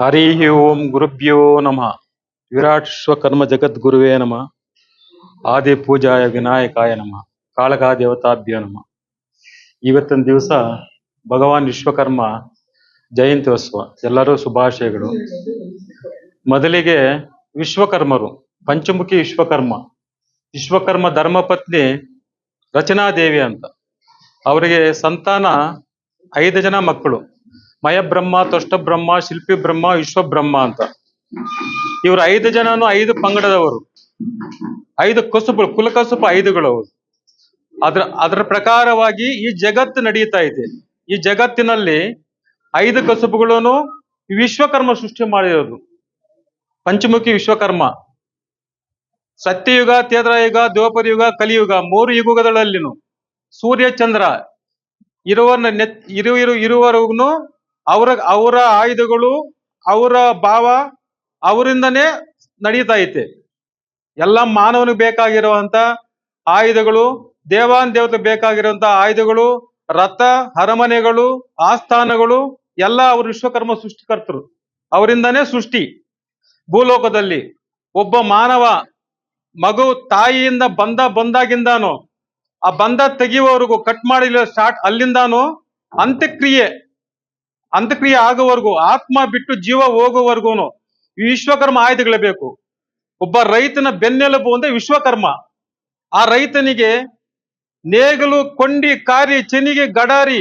ಹರಿ ಓಂ ಗುರುಭ್ಯೋ ನಮಃ. ವಿರಾಟ್ ಸ್ವಕರ್ಮ ಜಗದ್ಗುರುವೇ ನಮಃ. ಆದಿ ಪೂಜಾಯ ವಿನಾಯಕಾಯ ನಮಃ. ಕಾಳಗಾ ದೇವತಾಭ್ಯೋ ನಮಃ. ಇವತ್ತಿನ ದಿವಸ ಭಗವಾನ್ ವಿಶ್ವಕರ್ಮ ಜಯಂತ್ಯೋತ್ಸವ. ಎಲ್ಲರೂ ಶುಭಾಶಯಗಳು. ಮೊದಲಿಗೆ ವಿಶ್ವಕರ್ಮರು, ಪಂಚಮುಖಿ ವಿಶ್ವಕರ್ಮ. ವಿಶ್ವಕರ್ಮ ಧರ್ಮಪತ್ನಿ ರಚನಾದೇವಿ ಅಂತ. ಅವರಿಗೆ ಸಂತಾನ ಐದು ಜನ ಮಕ್ಕಳು. ಮಯಬ್ರಹ್ಮ ಬ್ರಹ್ಮ ಶಿಲ್ಪಿ ಬ್ರಹ್ಮ ವಿಶ್ವಬ್ರಹ್ಮ ಅಂತ. ಇವರು ಐದು ಜನನು ಐದು ಪಂಗಡದವರು. ಐದು ಕಸುಬುಗಳು ಕುಲಕಸುಬು ಐದುಗಳು ಅವರು ಅದ್ರ, ಅದರ ಪ್ರಕಾರವಾಗಿ ಈ ಜಗತ್ತು ನಡೀತಾ ಇದೆ. ಈ ಜಗತ್ತಿನಲ್ಲಿ ಐದು ಕಸುಬುಗಳನ್ನು ವಿಶ್ವಕರ್ಮ ಸೃಷ್ಟಿ ಮಾಡಿರೋದು. ಪಂಚಮುಖಿ ವಿಶ್ವಕರ್ಮ. ಸತ್ಯಯುಗ ತೇದ್ರಯುಗ ದ್ವಾಪರ ಯುಗ ಕಲಿಯುಗ, ಮೂರು ಯುಗಗಳಲ್ಲಿನೂ ಸೂರ್ಯ, ಚಂದ್ರ ಇರುವ ನೆತ್ ಇರು, ಇರುವವರೆಗೂ ಅವರ ಅವರ ಆಯುಧಗಳು, ಅವರ ಭಾವ ಅವರಿಂದನೇ ನಡೀತಾ ಐತೆ. ಎಲ್ಲ ಮಾನವನಿಗೆ ಬೇಕಾಗಿರುವಂತ ಆಯುಧಗಳು, ದೇವಾನ್ ದೇವತೆ ಬೇಕಾಗಿರುವಂತ ಆಯುಧಗಳು, ರಥ, ಅರಮನೆಗಳು, ಆಸ್ಥಾನಗಳು, ಎಲ್ಲ ಅವರು ವಿಶ್ವಕರ್ಮ ಸೃಷ್ಟಿಕರ್ತರು. ಅವರಿಂದನೇ ಸೃಷ್ಟಿ. ಭೂಲೋಕದಲ್ಲಿ ಒಬ್ಬ ಮಾನವ ಮಗು ತಾಯಿಯಿಂದ ಬಂದ, ಬಂದಾಗಿಂದಾನು, ಆ ಬಂದ ತೆಗೆಯುವವರೆಗೂ ಕಟ್ ಮಾಡಿ ಸ್ಟಾರ್ಟ್ ಅಲ್ಲಿಂದಾನು, ಅಂತ್ಯಕ್ರಿಯೆ ಅಂತ್ಯಕ್ರಿಯೆ ಆಗುವವರೆಗೂ ಆತ್ಮ ಬಿಟ್ಟು ಜೀವ ಹೋಗುವವರೆಗೂ ವಿಶ್ವಕರ್ಮ ಆಯುಧಗಳೇ ಬೇಕು ಒಬ್ಬ ರೈತನ ಬೆನ್ನೆಲುಬು ಅಂದ್ರೆ ವಿಶ್ವಕರ್ಮ. ಆ ರೈತನಿಗೆ ನೇಗಲು, ಕೊಂಡಿ, ಕಾರಿ, ಚೆನಿಗೆ ಗಡಾರಿ,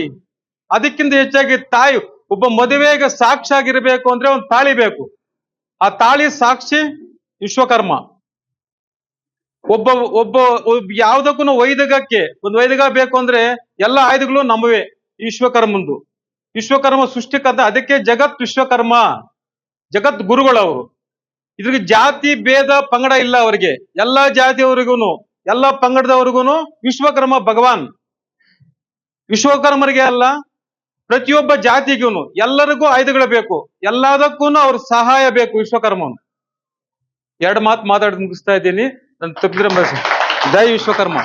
ಅದಕ್ಕಿಂತ ಹೆಚ್ಚಾಗಿ ತಾಯಿ, ಒಬ್ಬ ಮದುವೆಗೆ ಸಾಕ್ಷಿಯಾಗಿರ್ಬೇಕು ಅಂದ್ರೆ ಒಂದು ತಾಳಿ ಬೇಕು. ಆ ತಾಳಿ ಸಾಕ್ಷಿ ವಿಶ್ವಕರ್ಮ. ಒಬ್ಬ ಒಬ್ಬ ಯಾವುದಕ್ಕೂ ವೈದಿಕಕ್ಕೆ, ಒಂದು ವೈದಿಕ ಬೇಕು ಅಂದ್ರೆ ಎಲ್ಲ ಆಯುಧಗಳು ನಮ್ಮವೇ ವಿಶ್ವಕರ್ಮಂದು. ವಿಶ್ವಕರ್ಮ ಸೃಷ್ಟಿಕರ್ತ ಅದಕ್ಕೆ ಜಗತ್ ವಿಶ್ವಕರ್ಮ, ಜಗತ್ ಗುರುಗಳವರು ಇದ್ರಿಗೆ ಜಾತಿ, ಭೇದ, ಪಂಗಡ ಇಲ್ಲ ಅವರಿಗೆ. ಎಲ್ಲಾ ಜಾತಿಯವರಿಗೂ ಎಲ್ಲಾ ಪಂಗಡದವರಿಗೂ ವಿಶ್ವಕರ್ಮ ಭಗವಾನ್. ವಿಶ್ವಕರ್ಮರಿಗೆ ಅಲ್ಲ, ಪ್ರತಿಯೊಬ್ಬ ಜಾತಿಗೂ ಎಲ್ಲರಿಗೂ ಆಯುಧಗಳು ಬೇಕು. ಎಲ್ಲದಕ್ಕೂ ಅವ್ರ ಸಹಾಯ ಬೇಕು ವಿಶ್ವಕರ್ಮನು. ಎರಡು ಮಾತು ಮಾತಾಡಿ ಮುಗಿಸ್ತಾ ಇದ್ದೀನಿ. ನಾನು ತಪ್ಪಿದ್ರೆ ಜೈ ವಿಶ್ವಕರ್ಮ.